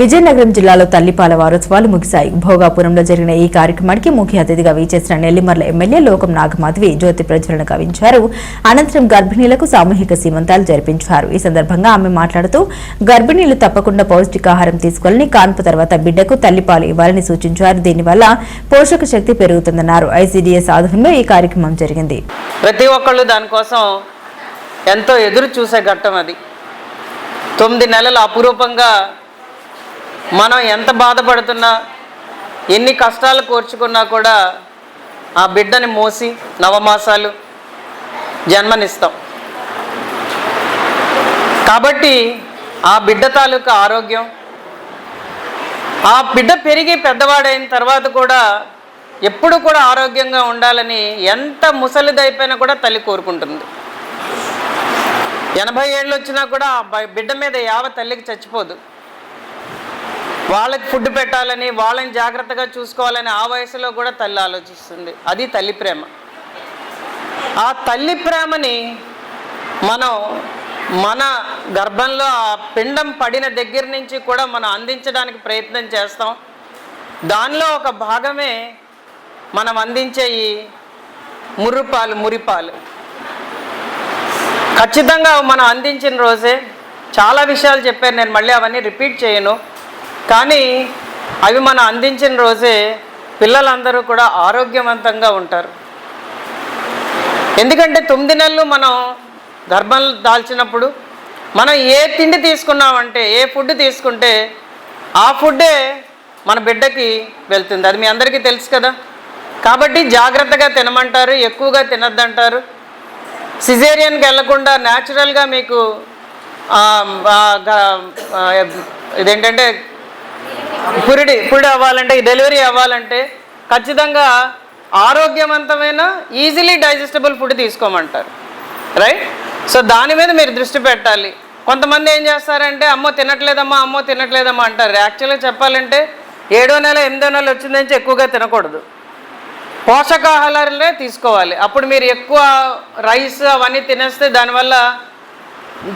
Vizianagaram జిల్లాలో తల్లిపాల వారోత్సవాలు ముగిశాయి. భోగాపురంలో జరిగిన ఈ కార్యక్రమానికి ముఖ్య అతిథిగా వీచేసిన నెల్లిమర్ల ఎమ్మెల్యే లోకం నాగమాధవి జ్యోతి ప్రజ్వలన గావించారు అనంతరం గర్భిణీలకు సామూహిక సీమంతాలు జరిపించారు. ఈ సందర్భంగా ఆమె మాట్లాడుతూ గర్భిణీలు తప్పకుండా పౌష్టికాహారం తీసుకోవాలని కాన్పు తర్వాత బిడ్డకు తల్లిపాలు ఇవ్వాలని సూచించారు. దీనివల్ల పోషక శక్తి పెరుగుతుందన్నారు. ఐసీడీఎస్ ఆధ్వర్యంలో ఈ కార్యక్రమం జరిగింది. ప్రతి ఒక్కళ్ళు దానికోసం ఎంతో ఎదురు చూసే ఘట్టం అది. తొమ్మిది నెలలు అపురూపంగా మనం ఎంత బాధపడుతున్నా ఎన్ని కష్టాలు కోర్చుకున్నా కూడా ఆ బిడ్డని మోసి నవమాసాలు జన్మనిస్తాం. కాబట్టి ఆ బిడ్డ తాలూకా ఆరోగ్యం ఆ బిడ్డ పెరిగి పెద్దవాడైన తర్వాత కూడా ఎప్పుడు కూడా ఆరోగ్యంగా ఉండాలని ఎంత ముసలిదైపోయినా కూడా తల్లి కోరుకుంటుంది. ఎనభై ఏళ్ళు వచ్చినా కూడా బిడ్డ మీద యావ తల్లికి చచ్చిపోదు. వాళ్ళకి ఫుడ్ పెట్టాలని వాళ్ళని జాగ్రత్తగా చూసుకోవాలని ఆ వయసులో కూడా తల్లి ఆలోచిస్తుంది. అది తల్లి ప్రేమ. ఆ తల్లి ప్రేమని మనం మన గర్భంలో ఆ పిండం పడిన దగ్గర నుంచి కూడా మనం అందించడానికి ప్రయత్నం చేస్తాం. దానిలో ఒక భాగమే మనం అందించే ఈ ముర్రుపాలు మురిపాలు. ఖచ్చితంగా మనం అందించిన రోజే చాలా విషయాలు చెప్పారు. నేను మళ్ళీ అవన్నీ రిపీట్ చేయను. కానీ అవి మనం అందించిన రోజే పిల్లలందరూ కూడా ఆరోగ్యవంతంగా ఉంటారు. ఎందుకంటే తొమ్మిది నెలలు మనం గర్భం దాల్చినప్పుడు మనం ఏ తిండి తీసుకున్నామంటే ఏ ఫుడ్ తీసుకుంటే ఆ ఫుడ్డే మన బిడ్డకి వెళ్తుంది. అది మీ అందరికీ తెలుసు కదా. కాబట్టి జాగ్రత్తగా తినమంటారు ఎక్కువగా తినద్దంటారు. సిజేరియన్కి వెళ్ళకుండా న్యాచురల్గా మీకు ఇదేంటంటే పురిడి పురిడి అవ్వాలంటే డెలివరీ అవ్వాలంటే ఖచ్చితంగా ఆరోగ్యవంతమైన ఈజీలీ డైజెస్టబుల్ ఫుడ్ తీసుకోమంటారు. రైట్? సో దాని మీద మీరు దృష్టి పెట్టాలి. కొంతమంది ఏం చేస్తారంటే అమ్మో తినట్లేదమ్మా అమ్మో తినట్లేదమ్మా అంటారు. యాక్చువల్గా చెప్పాలంటే ఏడో నెల ఎనిమిదో నెల వచ్చిందని ఎక్కువగా తినకూడదు. పోషకాహారాలే తీసుకోవాలి. అప్పుడు మీరు ఎక్కువ రైస్ అవన్నీ తినేస్తే దానివల్ల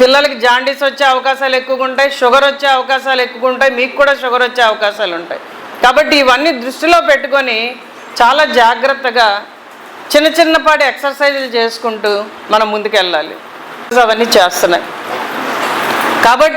పిల్లలకి జాండీస్ వచ్చే అవకాశాలు ఎక్కువగా ఉంటాయి షుగర్ వచ్చే అవకాశాలు ఎక్కువగా ఉంటాయి మీకు కూడా షుగర్ వచ్చే అవకాశాలు ఉంటాయి. కాబట్టి ఇవన్నీ దృష్టిలో పెట్టుకొని చాలా జాగ్రత్తగా చిన్న చిన్నపాటి ఎక్సర్సైజులు చేసుకుంటూ మనం ముందుకెళ్ళాలి. అవన్నీ చేస్తున్నాయి. కాబట్టి